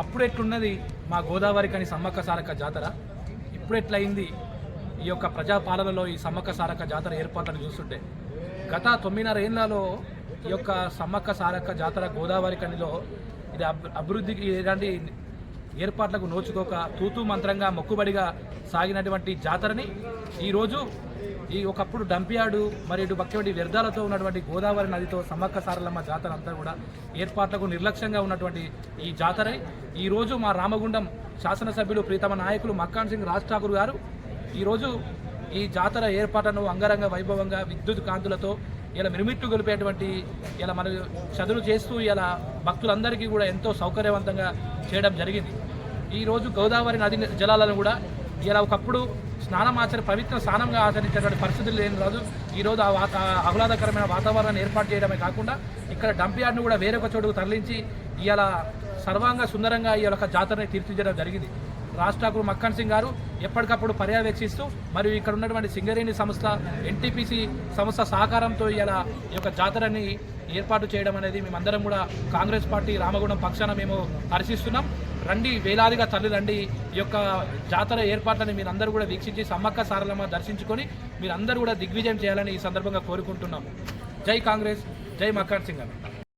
అప్పుడు ఎట్లున్నది మా గోదావరి కాని సమ్మక్క సారక్క జాతర? ఇప్పుడు ఎట్లయింది ఈ యొక్క ప్రజాపాలనలో ఈ సమ్మక్క సారక్క జాతర ఏర్పాట్లను చూస్తుంటే? గత తొమ్మిదిన్నర ఏళ్ళలో ఈ యొక్క సమ్మక్క సారక్క జాతర గోదావరి కనిలో ఇది అభివృద్ధికి ఇలాంటి ఏర్పాట్లకు నోచుకోక తూతూ మంత్రంగా మొక్కుబడిగా సాగినటువంటి జాతరని ఈరోజు ఈ ఒకప్పుడు డంపియాడు మరి ఇటు పక్కటి వ్యర్థాలతో ఉన్నటువంటి గోదావరి నదితో సమ్మక్క సారలమ్మ జాతర అంతా కూడా ఏర్పాట్లకు నిర్లక్ష్యంగా ఉన్నటువంటి ఈ జాతర ఈరోజు మా రామగుండం శాసనసభ్యులు ప్రీతమ నాయకులు మక్కాన్ సింగ్ రాజ్ ఠాకూర్ గారు ఈరోజు ఈ జాతర ఏర్పాటును అంగరంగ వైభవంగా విద్యుత్ కాంతులతో ఇలా మిరుమిట్టు గొలిపేటువంటి ఇలా మన చదువులు చేస్తూ ఇలా భక్తులందరికీ కూడా ఎంతో సౌకర్యవంతంగా చేయడం జరిగింది. ఈరోజు గోదావరి నది జలాలను కూడా ఇలా ఒకప్పుడు స్నానం ఆచరి పవిత్ర స్నానంగా ఆచరించేటువంటి పరిస్థితులు లేని రోజు ఈరోజు ఆ వాత ఆహ్లాదకరమైన వాతావరణాన్ని ఏర్పాటు చేయడమే కాకుండా ఇక్కడ డంప్ యార్డ్ను కూడా వేరొక చోటుకు తరలించి ఇలా సర్వాంగ సుందరంగా ఈ యొక్క జాతరని తీర్చిదిద్దడం జరిగింది. రాష్ట్రాకులు మక్కన్ సింగ్ గారు ఎప్పటికప్పుడు పర్యవేక్షిస్తూ మరియు ఇక్కడ ఉన్నటువంటి సింగరేణి సంస్థ ఎన్టీపీసీ సంస్థ సహకారంతో ఇలా ఈ యొక్క జాతరని ఏర్పాటు చేయడం అనేది మేమందరం కూడా కాంగ్రెస్ పార్టీ రామగుండం పక్షాన మేము హర్షిస్తున్నాం. రండి వేలాదిగా తల్లి రండి. ఈ యొక్క జాతర ఏర్పాట్లని మీరందరూ కూడా వీక్షించి సమ్మక్క సారలమ్మ దర్శించుకొని మీరందరూ కూడా దిగ్విజయం చేయాలని ఈ సందర్భంగా కోరుకుంటున్నాం జై కాంగ్రెస్ జై మక్కన్ సింగ్ గారు